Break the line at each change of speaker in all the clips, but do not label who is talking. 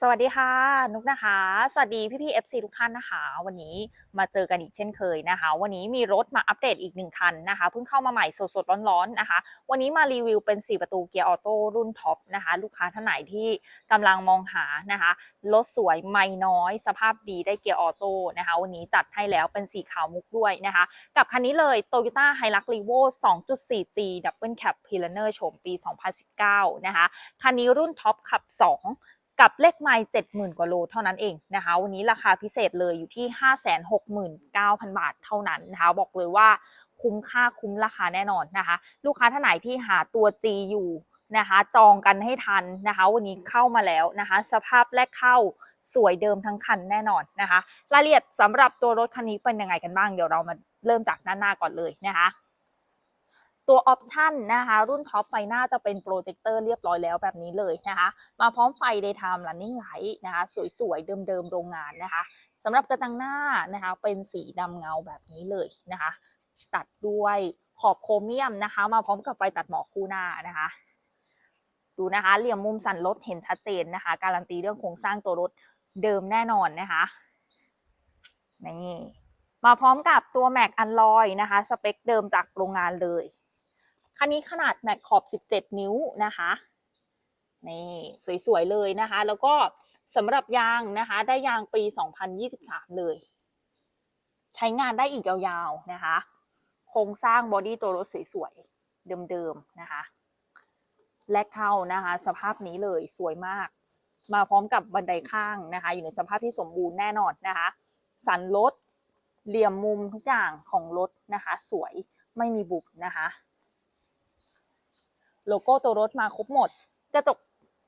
สวัสดีค่ะ นุกนะคะ สวัสดีพี่พี่ FC ทุกท่านนะคะ วันนี้มาเจอกันอีกเช่นเคยนะคะ วันนี้มีรถมาอัปเดตอีกหนึ่งคันนะคะเพิ่งเข้ามาใหม่สดๆร้อนๆนะคะ วันนี้มารีวิวเป็น 4 ประตูเกียร์ออโต้รุ่นท็อปนะคะ ลูกค้าท่านไหนที่กำลังมองหานะคะรถสวยไม่น้อย สภาพดีได้เกียร์ออโต้นะคะ วันนี้จัดให้แล้วเป็นสีขาวมุกด้วยนะคะ กับคันนี้เลย Toyota Hilux Revo 2.4G Double Cab p i l a n e r โฉมปี 2019 นะคะคันนี้รุ่นท็อปขับ 2 กับเลขไมล์70,000 กว่าโลเท่านั้นเองนะคะ วันนี้ราคาพิเศษเลยอยู่ที่ 569,000 บาทเท่านั้นนะคะ บอกเลยว่าคุ้มค่าคุ้มราคาแน่นอนนะคะ ลูกค้าท่านไหนที่หาตัว G อยู่นะคะ จองกันให้ทันนะคะ วันนี้เข้ามาแล้วนะคะ สภาพแรกเข้าสวยเดิมทั้งคันแน่นอนนะคะ รายละเอียดสำหรับตัวรถคันนี้เป็นยังไงกันบ้างเดี๋ยวเรามาเริ่มจากด้านหน้าก่อนเลยนะคะ ตัวออปชันนะคะรุ่นท็อปไฟหน้าจะเป็นโปรเจคเตอร์เรียบร้อยแล้วแบบนี้เลยนะคะมาพร้อมไฟ Daytime Running Light นะคะสวยๆ เดิมๆ โรงงานนะคะสำหรับกระจังหน้านะคะเป็นสีดำเงาแบบนี้เลยนะคะตัดด้วยขอบโครเมียมนะคะ มาพร้อมกับไฟตัดหมอกคู่หน้านะคะดูนะคะเหลี่ยมมุมสันรถเห็นชัดเจนนะคะ การันตีเรื่องโครงสร้างตัวรถเดิมแน่นอนนะคะนี่มาพร้อมกับตัวแม็กอันลอยนะคะ สเปคเดิมจากโรงงานเลย คันนี้ขนาดแม็กขอบ 17 นิ้วนะคะนี่สวยๆเลยนะคะ แล้วก็สำหรับยางนะคะ ได้ยางปี 2023 เลย ใช้งานได้อีกยาวๆนะคะ โครงสร้างบอดี้ตัวรถสวยๆเดิมๆนะคะ และเข้านะคะ สภาพนี้เลยสวยมาก มาพร้อมกับบันไดข้างนะคะ อยู่ในสภาพที่สมบูรณ์แน่นอนนะคะ สันรถเหลี่ยมมุมทุกอย่างของรถนะคะ สวยไม่มีบุบนะคะ โลโก้ตัวรถมาครบหมด กระจก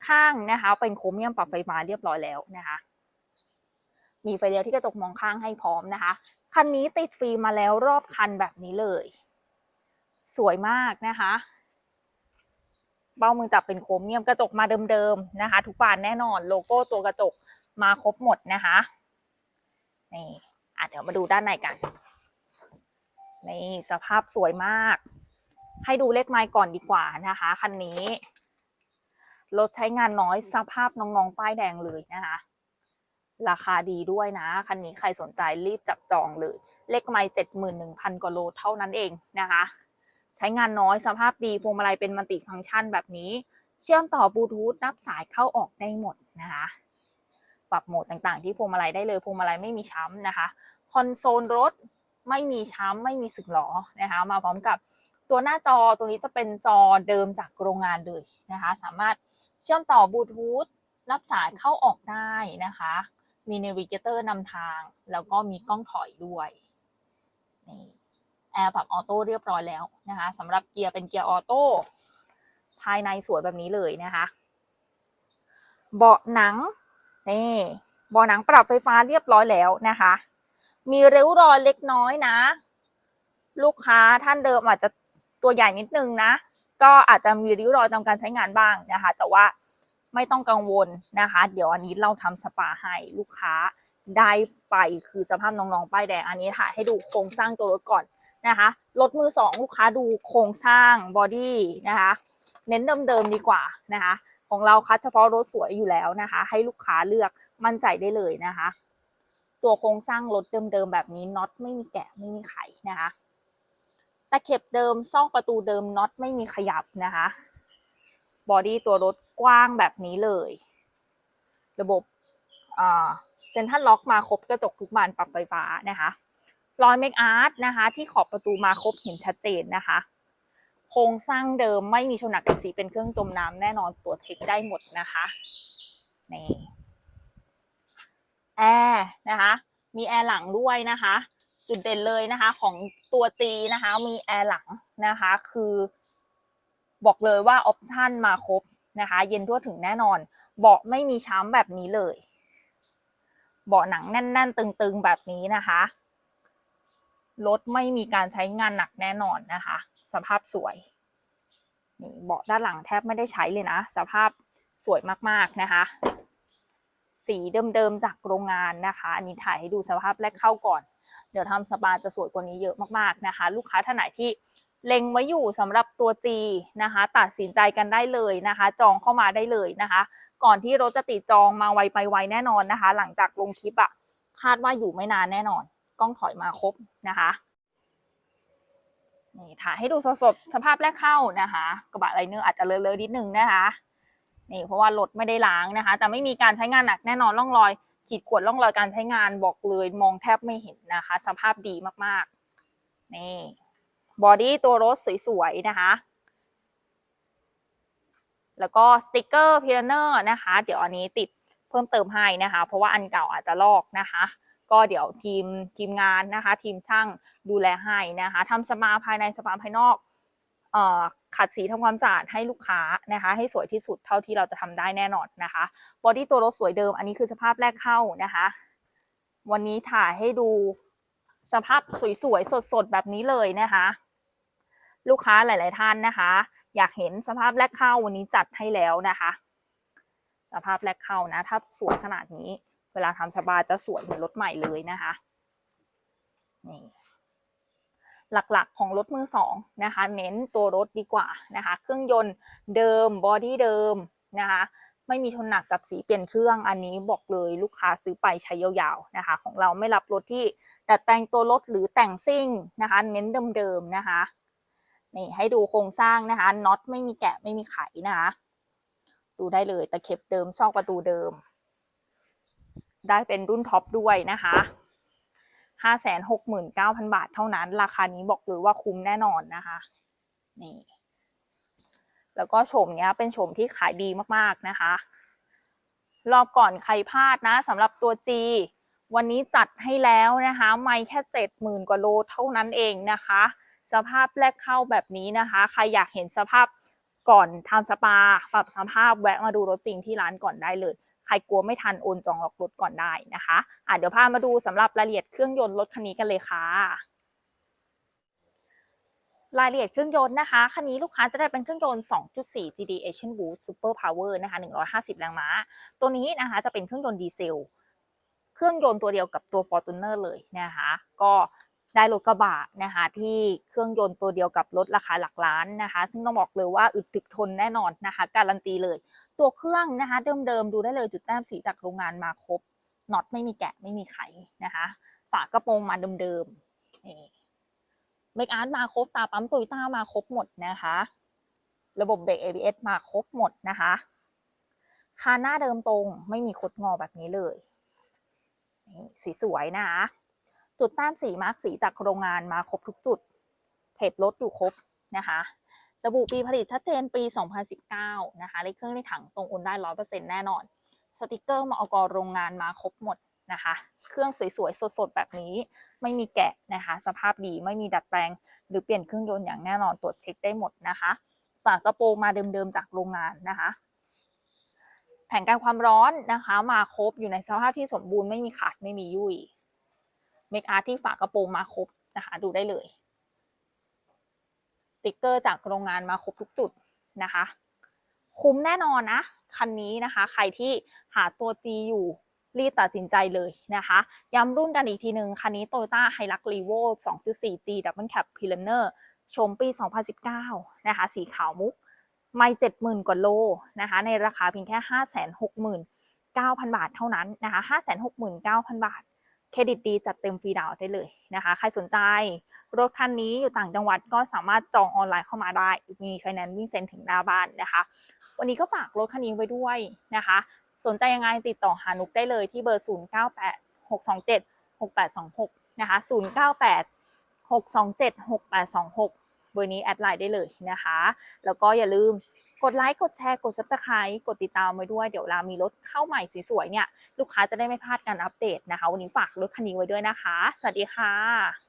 ข้างนะคะ เป็นโครเมียมปรับไฟฟ้าเรียบร้อยแล้วนะคะ มีไฟเลี้ยวที่กระจกมองข้างให้พร้อมนะคะ คันนี้ติดฟิล์มมาแล้วรอบคันแบบนี้เลย สวยมากนะคะเบ้ามือจับเป็นโครเมียมกระจกมาเดิมๆนะคะ ทุกบานแน่นอนโลโก้ตัวกระจกมาครบหมดนะคะนี่อะเดี๋ยวมาดูด้านในกันนี่สภาพสวยมาก ให้ดูเลขไมล์ก่อนดีกว่านะคะคันนี้รถใช้งานน้อยสภาพน้องๆป้ายแดงเลยนะคะราคาดีด้วยนะคันนี้ใครสนใจรีบจับจองเลย เลขไมล์เจ็ดหมื่นหนึ่งพันกว่าโลเท่านั้นเองนะคะ ใช้งานน้อยสภาพดีพวงมาลัยเป็นมัลติฟังก์ชันแบบนี้ เชื่อมต่อบลูทูธนับสายเข้าออกได้หมดนะคะปรับโหมดต่างๆ ที่พวงมาลัยได้เลยพวงมาลัยไม่มีช้ำนะคะคอนโซลรถไม่มีช้ำไม่มีสึกหรอนะคะ มาพร้อมกับ ตัวหน้าจอตัวนี้จะเป็นจอเดิมจากโรงงานเลยนะคะ สามารถเชื่อมต่อบลูทูธรับสายเข้าออกได้นะคะ มีเนวิเกเตอร์นำทาง แล้วก็มีกล้องถอยด้วยนี่แอร์ปรับออโต้เรียบร้อยแล้วนะคะสำหรับเกียร์เป็นเกียร์ออโต้ภายในสวยแบบนี้เลยนะคะ เบาะหนังนี่เบาะหนังปรับไฟฟ้าเรียบร้อยแล้วนะคะ มีริ้วรอยเล็กน้อยนะ ลูกค้าท่านเดิมอาจจะ ตัวใหญ่นิดนึงนะ ก็อาจจะมีริ้วรอยตามการใช้งานบ้างนะคะ แต่ว่าไม่ต้องกังวลนะคะ เดี๋ยวอันนี้เราทำสปาให้ลูกค้าได้ไปคือสภาพน้องๆป้ายแดงอันนี้ถ่ายให้ดูโครงสร้างตัวรถก่อนนะคะรถมือสองลูกค้าดูโครงสร้างบอดี้นะคะเน้นเดิมๆดีกว่านะคะของเราคัดเฉพาะรถสวยอยู่แล้วนะคะ ให้ลูกค้าเลือกมั่นใจได้เลยนะคะ ตัวโครงสร้างรถเดิมๆแบบนี้น็อตไม่มีแกะไม่มีไขนะคะ ตะเข็บเดิมซอกประตูเดิมน็อตไม่มีขยับนะคะ บอดี้ตัวรถกว้างแบบนี้เลย ระบบเซ็นทรัลล็อกมาครบกระจกทุกบานปรับไฟฟ้านะคะรอยเมคอาร์ตนะคะ ที่ขอบประตูมาครบเห็นชัดเจนนะคะ โครงสร้างเดิมไม่มีชนหนักกับสีเป็นเครื่องจมน้ำแน่นอนตรวจเช็คได้หมดนะคะนี่แอร์นะคะ มีแอร์หลังด้วยนะคะ จุดเด่นเลยนะคะ ของตัว G นะคะ มีแอร์หลังนะคะ คือบอกเลยว่าออปชันมาครบนะคะ เย็นทั่วถึงแน่นอนเบาะไม่มีช้ำแบบนี้เลยเบาะหนังแน่น ๆ ตึง ๆ แบบนี้นะคะรถไม่มีการใช้งานหนักแน่นอนนะคะ สภาพสวยนี่เบาะด้านหลังแทบไม่ได้ใช้เลยนะ สภาพสวยมากๆนะคะ สีเดิมๆจากโรงงานนะคะ อันนี้ถ่ายให้ดูสภาพแรกเข้าก่อน เดี๋ยวทำสปาจะสวยกว่านี้เยอะมากๆนะคะ ลูกค้าท่านไหนที่เล็งไว้อยู่สำหรับตัว G นะคะ ตัดสินใจกันได้เลยนะคะ จองเข้ามาได้เลยนะคะ ก่อนที่รถจะติดจองมาไวไปไวแน่นอนนะคะ หลังจากลงคลิปอะคาดว่าอยู่ไม่นานแน่นอน กล้องถอยมาครบนะคะนี่ถ่ายให้ดูสดๆสภาพแรกเข้านะคะ กระบะไลเนอร์อาจจะเลอะๆนิดนึงนะคะ นี่เพราะว่ารถไม่ได้ล้างนะคะ แต่ไม่มีการใช้งานหนักแน่นอนร่องรอยขีดข่วนร่องรอยการใช้งานบอกเลยมองแทบไม่เห็นนะคะ สภาพดีมากๆนี่บอดี้ตัวรถสวยๆนะคะ แล้วก็สติกเกอร์พิลเนอร์นะคะ เดี๋ยวอันนี้ติดเพิ่มเติมให้นะคะ เพราะว่าอันเก่าอาจจะลอกนะคะ ก็เดี๋ยวทีมทีมงานนะคะ ทีมช่างดูแลให้นะคะทำสปาภายในสปาภายนอกเอ่อ ขัดสีทำความสะอาดให้ลูกค้านะคะ ให้สวยที่สุดเท่าที่เราจะทำได้แน่นอนนะคะบอดี้ตัวรถสวยเดิมอันนี้คือสภาพแรกเข้านะคะ วันนี้ถ่ายให้ดูสภาพสวยๆสดๆแบบนี้เลยนะคะ ลูกค้าหลาย ๆ ท่านนะคะ อยากเห็นสภาพแรกเข้าวันนี้จัดให้แล้วนะคะ สภาพแรกเข้านะถ้าสวยขนาดนี้ เวลาทำสปาจะสวยเหมือนรถใหม่เลยนะคะนี่ หลักๆ ของรถมือสองนะคะเน้นตัวรถดีกว่านะคะเครื่องยนต์เดิมบอดี้เดิมนะคะไม่มีชนหนักกับสีเปลี่ยนเครื่องอันนี้บอกเลยลูกค้าซื้อไปใช้ยาวๆนะคะ ของเราไม่รับรถที่ดัดแปลงตัวรถหรือแต่งซิ่งนะคะเน้นเดิมๆนะคะนี่ให้ดูโครงสร้างนะคะน็อตไม่มีแกะไม่มีไขนะคะดูได้เลยตะเข็บเดิมซอกประตูเดิม ได้เป็นรุ่นท็อปด้วยนะคะ 569,000 บาทเท่านั้น ราคานี้บอกเลยว่าคุ้มแน่นอนนะคะ นี่ แล้วก็โฉมเนี้ยเป็นโฉมที่ขายดีมากๆนะคะ รอบก่อนใครพลาดนะสำหรับตัว G วันนี้จัดให้แล้วนะคะ ไม่แค่70,000กว่าโลเท่านั้นเองนะคะ สภาพแรกเข้าแบบนี้นะคะ ใครอยากเห็นสภาพก่อนทำสปา ปรับสภาพแวะมาดูรถจริงที่ร้านก่อนได้เลย ใครกลัวไม่ทันโอนจองล็อกรถก่อนได้นะคะอะเดี๋ยวพามาดูสำหรับรายละเอียดเครื่องยนต์รถคันนี้กันเลยค่ะรายละเอียดเครื่องยนต์นะคะ คันนี้ลูกค้าจะได้เป็นเครื่องยนต์ 2.4 GD Asian Boost Super Power นะคะ 150 แรงม้า ตัวนี้นะคะจะเป็นเครื่องยนต์ดีเซล เครื่องยนต์ตัวเดียวกับตัว Fortuner เลยนะคะ ก็ ได้รถกระบะนะคะที่เครื่องยนต์ตัวเดียวกับรถราคาหลักล้านนะคะ ซึ่งต้องบอกเลยว่าอึดถึกทนแน่นอนนะคะ การันตีเลย ตัวเครื่องนะคะเดิมๆดูได้เลยจุดแต้มสีจากโรงงานมาครบน็อตไม่มีแกะไม่มีไขนะคะ ฝากระโปรงมาเดิมๆนี่เมกอาร์ตมาครบตาปั๊มโตโยต้ามาครบหมดนะคะ ระบบเบรก ABS มาครบหมดนะคะคานหน้าเดิมตรงไม่มีคดงอแบบนี้เลยนี่สวยๆนะคะ จุดต้มสีมาร์กสีจากโรงงานมาครบทุกจุด เพจรถอยู่ครบนะคะ ระบุปีผลิตชัดเจนปี 2019 นะคะเลขเครื่องเลขถังตรงโอนได้ 100%แน่นอน สติกเกอร์มอกโรงงานมาครบหมดนะคะ เครื่องสวยๆ สดๆ แบบนี้ ไม่มีแกะนะคะ สภาพดีไม่มีดัดแปลง หรือเปลี่ยนเครื่องยนต์อย่างแน่นอนตรวจเช็คได้หมดนะคะ ฝากระโปรงมาเดิมๆ จากโรงงานนะคะแผงกันความร้อนนะคะ มาครบอยู่ในสภาพที่สมบูรณ์ไม่มีขาดไม่มียุ่ย เมคอาร์ที่ฝากระโปรงมาครบนะคะ ดูได้เลย สติกเกอร์จากโรงงานมาครบทุกจุดนะคะ คุ้มแน่นอนนะ คันนี้นะคะ ใครที่หาตัวตีอยู่รีบตัดสินใจเลยนะคะ ย้ำรุ่นกันอีกทีหนึ่งคันนี้ Toyota Hilux Revo 2.4G Double Cab p i l a n e r ชมปี 2019 นะคะ สีขาวมุก ไม่ 70,000 กว่าโลนะคะ ในราคาเพียงแค่ 569,000 บาทเท่านั้นนะคะ 569,000 บาท เครดิตดีจัดเต็มฟรีดาวได้เลยนะคะ ใครสนใจรถคันนี้อยู่ต่างจังหวัดก็สามารถจองออนไลน์เข้ามาได้ มีไฟแนนซ์วิ่งเซ็นถึงหน้าบ้านนะคะ วันนี้ก็ฝากรถคันนี้ไว้ด้วยนะคะ สนใจยังไงติดต่อหานุกได้เลยที่เบอร์ 0 9 8 6 2 7 6 8 2 6 นะคะ 0 บอร์นี้แอดไลน์ได้เลยนะคะ แล้วก็อย่าลืมกดไลค์กดแชร์กด subscribe กดติดตามไว้ด้วยเดี๋ยวเรามีรถเข้าใหม่สวยๆเนี่ยลูกค้าจะได้ไม่พลาดการอัปเดตนะคะ วันนี้ฝากรถคันนี้ไว้ด้วยนะคะ สวัสดีค่ะ